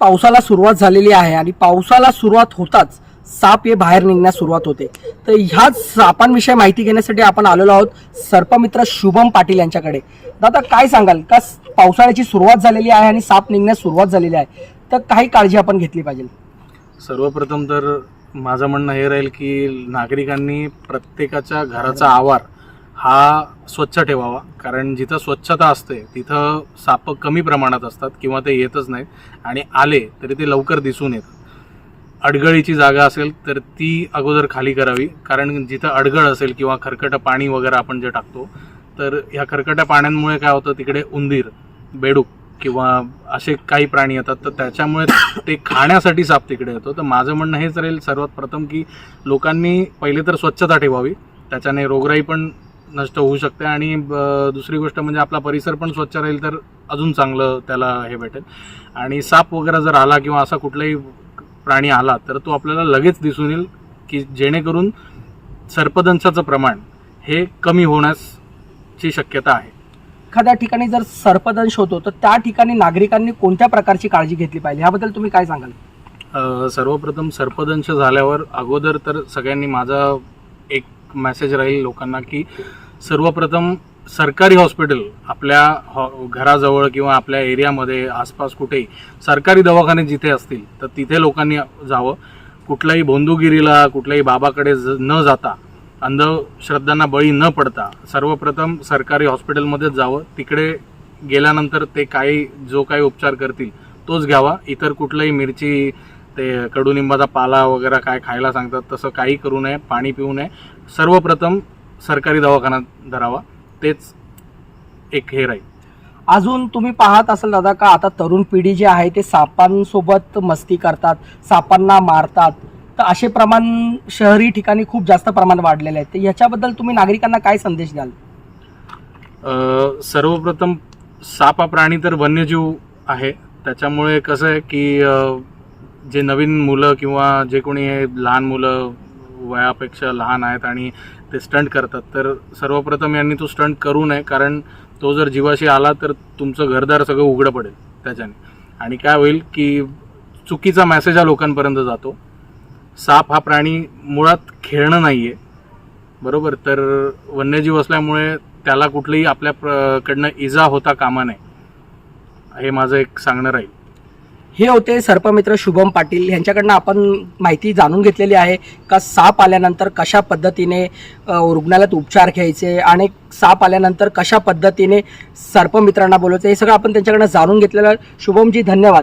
पावसाला सुरुवात झालेली आहे आणि पावसाला सुरुवात होताच साप हे बाहेर निघण्यास सुरुवात होते. तर ह्याच सापांविषयी माहिती घेण्यासाठी आपण आलेलो आहोत सर्पमित्र शुभम पाटील यांच्याकडे. दादा काय सांगाल? का पावसाळ्याची सुरुवात झालेली आहे आणि साप निघण्यास सुरुवात झालेली आहे. तर काही काळजी आपण घेतली पाहिजे. सर्वप्रथम तर माझं म्हणणं हे राहील की नागरिकांनी प्रत्येकाच्या घराचा आवार हा स्वच्छ ठेवावा. कारण जिथं स्वच्छता असते तिथं साप कमी प्रमाणात असतात किंवा ते येतच नाहीत आणि आले तरी ते लवकर दिसून येतात. अडगळीची जागा असेल तर ती अगोदर खाली करावी. कारण जिथं अडगळ असेल किंवा खरकटं पाणी वगैरे आपण जे टाकतो तर ह्या खरकट्या पाण्यांमुळे काय होतं तिकडे उंदीर बेडूक किंवा असे काही प्राणी येतात तर त्याच्यामुळे ते खाण्यासाठी साप तिकडे येतो. तर माझं म्हणणं हेच राहील सर्वात प्रथम की लोकांनी पहिले तर स्वच्छता ठेवावी. त्याच्याने रोगराई पण नष्ट होऊ शकते आणि दुसरी गोष्ट म्हणजे आपला परिसर पण स्वच्छ राहील तर अजून चांगलं त्याला हे भेटेल. आणि साप वगैरे जर आला किंवा असा कुठलाही प्राणी आला तर तो आपल्याला लगेच दिसून येईल की जेणेकरून सर्पदंशाचं प्रमाण हे कमी होण्याची शक्यता आहे. एखाद्या ठिकाणी जर सर्पदंश होतो तर त्या ठिकाणी नागरिकांनी कोणत्या प्रकारची काळजी घेतली पाहिजे? ह्याबद्दल तुम्ही काय सांगाल? सर्वप्रथम सर्पदंश झाल्यावर अगोदर तर सगळ्यांनी माझा एक मेसेज राहील लोकांना की सर्वप्रथम सरकारी हॉस्पिटल आपल्या हॉ घराजवळ किंवा आपल्या एरियामध्ये आसपास कुठेही सरकारी दवाखाने जिथे असतील तर तिथे लोकांनी जावं. कुठल्याही बोंदुगिरीला कुठल्याही बाबाकडे ज- न जाता अंधश्रद्धांना बळी न पडता सर्वप्रथम सरकारी हॉस्पिटलमध्येच जावं. तिकडे गेल्यानंतर ते काही जो काही उपचार करतील तोच घ्यावा. इतर कुठलाही मिरची ते कडुनिंबाचा पाला वगैरे काय खायला सांगतात तसं काही करू नये पाणी पिऊ नये. सर्वप्रथम सरकारी दवाखाना धरावा. तेच एक हे राहील. अजून तुम्ही पाहत असाल दादा का आता तरुण पिढी जी आहे ते सापांसोबत मस्ती करतात सापांना मारतात. तर असे प्रमाण शहरी ठिकाणी खूप जास्त प्रमाण वाढलेले आहे. तर याच्याबद्दल तुम्ही नागरिकांना काय संदेश द्याल? अ, सर्वप्रथम साप हा प्राणी तर वन्यजीव आहे. त्याच्यामुळे कसं आहे की अ, जे नवीन मुलं किंवा जे कोणी हे लहान मुलं वयापेक्षा लहान आहेत आणि ते स्टंट करतात तर सर्वप्रथम यांनी तो स्टंट करू नये कारण तो जर जीवाशी आला तर तुमचं घरदार सगळं उघडं पडेल त्याच्याने. आणि काय होईल की चुकीचा मेसेज हा लोकांपर्यंत जातो. साप हा प्राणी मुळात खेळणं नाही आहे बरोबर? तर वन्यजीव असल्यामुळे त्याला कुठलीही आपल्या प्र- कडनं इजा होता कामा नये हे माझं एक सांगणं राहील. हे होते सर्पमित्र शुभम पाटील. यांच्याकडनं आपण माहिती जाणून घेतलेली आहे का साप आल्यानंतर कशा पद्धतीने रुग्णालयात उपचार घ्यायचे आणि साप आल्यानंतर कशा पद्धतीने सर्पमित्रांना बोलायचं हे सगळं आपण त्यांच्याकडनं जाणून घेतलेलं शुभमजी धन्यवाद.